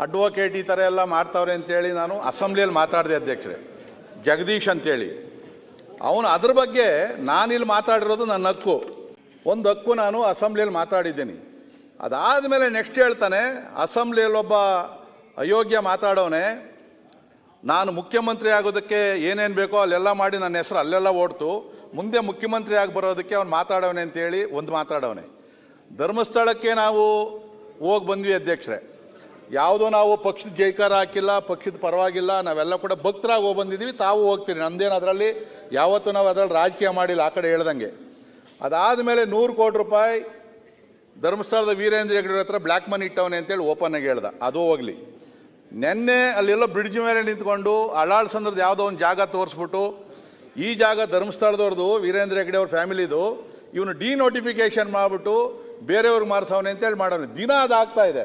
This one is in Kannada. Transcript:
ಅಡ್ವೊಕೇಟ್ ಈ ಥರ ಎಲ್ಲ ಮಾಡ್ತಾವ್ರೆ ಅಂತೇಳಿ ನಾನು ಅಸೆಂಬ್ಲಿಯಲ್ಲಿ ಮಾತಾಡಿದೆ ಅಧ್ಯಕ್ಷರೇ. ಜಗದೀಶ್ ಅಂತೇಳಿ. ಅವನು ಅದ್ರ ಬಗ್ಗೆ ನಾನಿಲ್ಲಿ ಮಾತಾಡಿರೋದು ನನ್ನ ಹಕ್ಕು. ಒಂದು ಹಕ್ಕು ನಾನು ಅಸೆಂಬ್ಲಿಯಲ್ಲಿ ಮಾತಾಡಿದ್ದೀನಿ. ಅದಾದಮೇಲೆ ನೆಕ್ಸ್ಟ್ ಹೇಳ್ತಾನೆ ಅಸೆಂಬ್ಲಿಯಲ್ಲಿ ಒಬ್ಬ ಅಯೋಗ್ಯ ಮಾತಾಡೋನೆ, ನಾನು ಮುಖ್ಯಮಂತ್ರಿ ಆಗೋದಕ್ಕೆ ಏನೇನು ಬೇಕೋ ಅಲ್ಲೆಲ್ಲ ಮಾಡಿ ನನ್ನ ಹೆಸರು ಅಲ್ಲೆಲ್ಲ ಓಡ್ತು, ಮುಂದೆ ಮುಖ್ಯಮಂತ್ರಿ ಆಗಿ ಬರೋದಕ್ಕೆ ಅವ್ನು ಮಾತಾಡೋನೆ ಅಂತೇಳಿ ಒಂದು ಮಾತಾಡೋನೆ. ಧರ್ಮಸ್ಥಳಕ್ಕೆ ನಾವು ಹೋಗಿ ಬಂದ್ವಿ ಅಧ್ಯಕ್ಷರೇ. ಯಾವುದೋ ನಾವು ಪಕ್ಷದ ಜೈಕಾರ ಹಾಕಿಲ್ಲ, ಪಕ್ಷದ ಪರವಾಗಿಲ್ಲ, ನಾವೆಲ್ಲ ಕೂಡ ಭಕ್ತರಾಗಿ ಹೋಗಿ ಬಂದಿದ್ದೀವಿ ತಾವು ಹೋಗ್ತೀರಿ. ನಮ್ದೇನು ಅದರಲ್ಲಿ ಯಾವತ್ತೂ ನಾವು ಅದರಲ್ಲಿ ರಾಜಕೀಯ ಮಾಡಿಲ್ಲ, ಆ ಕಡೆ ಹೇಳ್ದಂಗೆ. ಅದಾದಮೇಲೆ ನೂರು ಕೋಟಿ ರೂಪಾಯಿ ಧರ್ಮಸ್ಥಳದ ವೀರೇಂದ್ರ ಹೆಗ್ಗಡೆ ಹತ್ರ ಬ್ಲ್ಯಾಕ್ ಮನಿ ಇಟ್ಟವನೆ ಅಂತೇಳಿ ಓಪನ್ ಆಗಿ ಹೇಳ್ದ. ಅದು ಹೋಗಲಿ. ನೆನ್ನೆ ಅಲ್ಲೆಲ್ಲ ಬ್ರಿಡ್ಜ್ ಮೇಲೆ ನಿಂತ್ಕೊಂಡು ಅಳಾಳ್ಸಂದ್ರದ್ದು ಯಾವುದೋ ಒಂದು ಜಾಗ ತೋರಿಸ್ಬಿಟ್ಟು, ಈ ಜಾಗ ಧರ್ಮಸ್ಥಳದವ್ರದ್ದು ವೀರೇಂದ್ರ ಹೆಗ್ಡೆ ಅವ್ರ ಫ್ಯಾಮಿಲಿದು, ಇವನು ಡಿನೋಟಿಫಿಕೇಶನ್ ಮಾಡಿಬಿಟ್ಟು ಬೇರೆಯವ್ರಿಗೆ ಮಾರಿಸವನೆ ಅಂತೇಳಿ ಮಾಡೋನು ದಿನ ಅದಾಗ್ತಾ ಇದೆ.